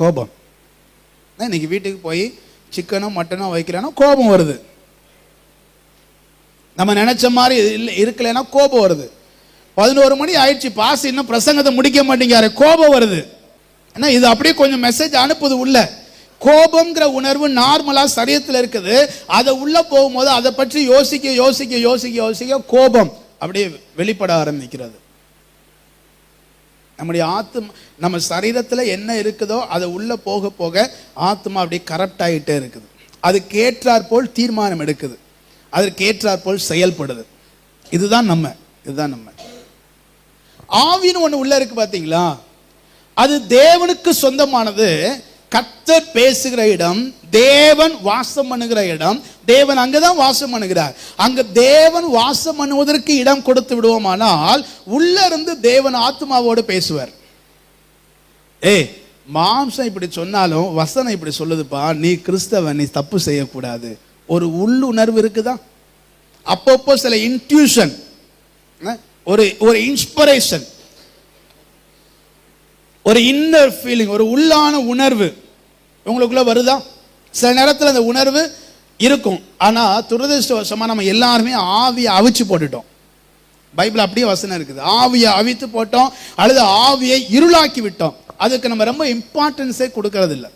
கோபம். இன்னைக்கு வீட்டுக்கு போய் சிக்கனோ மட்டனோ வைக்கலன்னா கோபம் வருது. நம்ம நினைச்ச மாதிரி இல்லை இருக்கலைன்னா கோபம் வருது. பதினோரு மணி ஆயிடுச்சு பாஸ் இன்னும் பிரசங்கத்தை முடிக்க மாட்டேங்காரு கோபம் வருது. ஏன்னா இது அப்படியே கொஞ்சம் மெசேஜ் அனுப்புது உள்ள. கோபங்கிற உணர்வு நார்மலா சரீரத்தில் இருக்குது. அதை உள்ள போகும்போது அதை பற்றி யோசிக்க யோசிக்க யோசிக்க யோசிக்க கோபம் அப்படியே வெளிப்பட ஆரம்பிக்கிறது. நம்முடைய ஆத்ம நம்ம சரீரத்தில் என்ன இருக்குதோ அதை உள்ள போக போக ஆத்மா அப்படியே கரப்ட் ஆகிட்டே இருக்குது. அதுக்கு போல் தீர்மானம் எடுக்குது. அதற்கு போல் செயல்படுது. இதுதான் நம்ம இதுதான் நம்ம. ஆவின்னு ஒன்று உள்ள இருக்கு பார்த்தீங்களா அது தேவனுக்கு சொந்தமானது. கத்தர் பேசுகிற இடம் தேவன் வாசம் பண்ணுகிற இடம் தேவன் அங்கதான் வாசம் பண்ணுகிறார். அங்க தேவன் வாசம் பண்ணுவதற்கு இடம் கொடுத்து விடுவோமானால் உள்ள இருந்து தேவன் ஆத்மாவோடு பேசுவார். ஏ மாம்சம் இப்படி சொன்னாலும் வசனம் இப்படி சொல்லுதுப்பா நீ கிறிஸ்தவன் நீ தப்பு செய்யக்கூடாது. ஒரு உள்ளுணர்வு இருக்குதா? அப்பப்போ சில இன்ட்யூஷன் ஒரு ஒரு இன்ஸ்பிரேஷன் ஒரு இன்னர் ஃபீலிங் ஒரு உள்ளான உணர்வு. உங்களுக்குள்ள வருதா? சில நேரத்தில் அந்த உணர்வு இருக்கும். ஆனால் துரதிருஷ்டவசமாக நம்ம எல்லாருமே ஆவியை அவிச்சு போட்டுட்டோம். பைபிள் அப்படியே வசனம் இருக்குது. ஆவியை அவித்து போட்டோம் அல்லது ஆவியை இருளாக்கி விட்டோம். அதுக்கு நம்ம ரொம்ப இம்பார்ட்டன்ஸே கொடுக்கறதில்ல.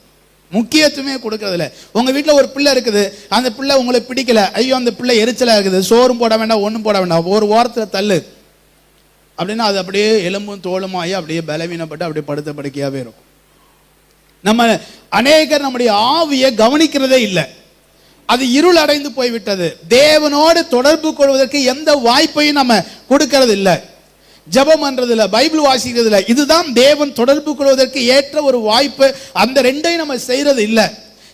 முக்கியத்துவமே கொடுக்கறது உங்கள் வீட்டில் ஒரு பிள்ளை இருக்குது. அந்த பிள்ளை உங்களுக்கு பிடிக்கல. ஐயோ அந்த பிள்ளை எரிச்சலாக இருக்குது. சோறும் போட வேண்டாம் ஒன்றும் போட வேண்டாம். ஒரு ஓரத்தில் தள்ளு. அப்படின்னா அது அப்படியே எலும்பும் தோளுமாயி அப்படியே பலவீனப்பட்டு அப்படியே படுத்த படுக்கையாகவே இருக்கும். நம்ம அநேகர் நம்முடைய ஆவியை கவனிக்கிறதே இல்லை. அது இருள் அடைந்து போய்விட்டது. தேவனோடு தொடர்பு கொள்வதற்கு எந்த வாய்ப்பையும் நம்ம கொடுக்கறது இல்லை. ஜெபம் பண்றது பைபிள் வாசிக்கிறது இல்லை. இதுதான் தேவன் தொடர்பு கொள்வதற்கு ஏற்ற ஒரு வாய்ப்பு. அந்த ரெண்டையும் நம்ம செய்யறது இல்லை.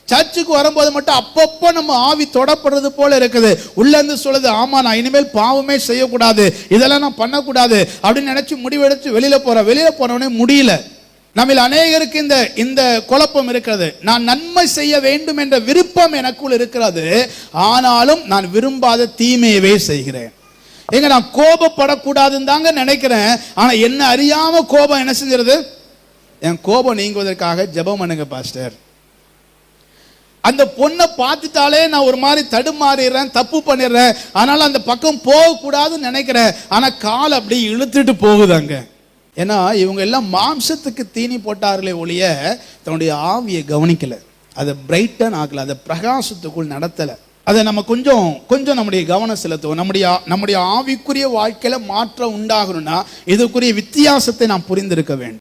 சர்ச்சுக்கு வரும்போது மட்டும் அப்பப்போ நம்ம ஆவி தொடப்படுறது போல இருக்குது. உள்ளேருந்து சொல்லுது ஆமாம் நான் இனிமேல் பாவமே செய்யக்கூடாது. இதெல்லாம் நான் பண்ணக்கூடாது. அப்படின்னு நினச்சி முடிவெடுத்து வெளியில் போகிறேன் வெளியில் போனவொடனே முடியல. நம்மில் அநேகருக்கு இந்த இந்த குழப்பம் இருக்கிறது. நான் நன்மை செய்ய வேண்டும் என்ற விருப்பம் எனக்குள் இருக்கிறது. ஆனாலும் நான் விரும்பாத தீமையவே செய்கிறேன். எங்க நான் கோபப்படக்கூடாதுன்னு தாங்க நினைக்கிறேன். ஆனா என்ன அறியாம கோபம் என்ன செஞ்சிருது? என் கோபம் நீங்குவதற்காக ஜெபம் பண்ணுங்க பாஸ்டர். அந்த பொண்ணை பார்த்துட்டாலே நான் ஒரு மாதிரி தடுமாறிடுறேன் தப்பு பண்ணிடுறேன். அதனால அந்த பக்கம் போகக்கூடாதுன்னு நினைக்கிறேன். ஆனா கால் அப்படியே இழுத்துட்டு போகுது அங்கே. ஏன்னா இவங்க எல்லாம் மாம்சத்துக்கு தீனி போட்டார்களே ஒழிய தன்னுடைய ஆவியை கவனிக்கலை. அதை பிரைட்டன் ஆகலை அதை பிரகாசத்துக்குள் நடத்தலை. அதை நம்ம கொஞ்சம் கொஞ்சம் நம்முடைய கவனம் செலுத்துவோம். நம்முடைய நம்முடைய ஆவிக்குரிய வாழ்க்கையில் மாற்றம் உண்டாகணும்னா இதுக்குரிய வித்தியாசத்தை நாம் புரிந்திருக்க வேண்டும்.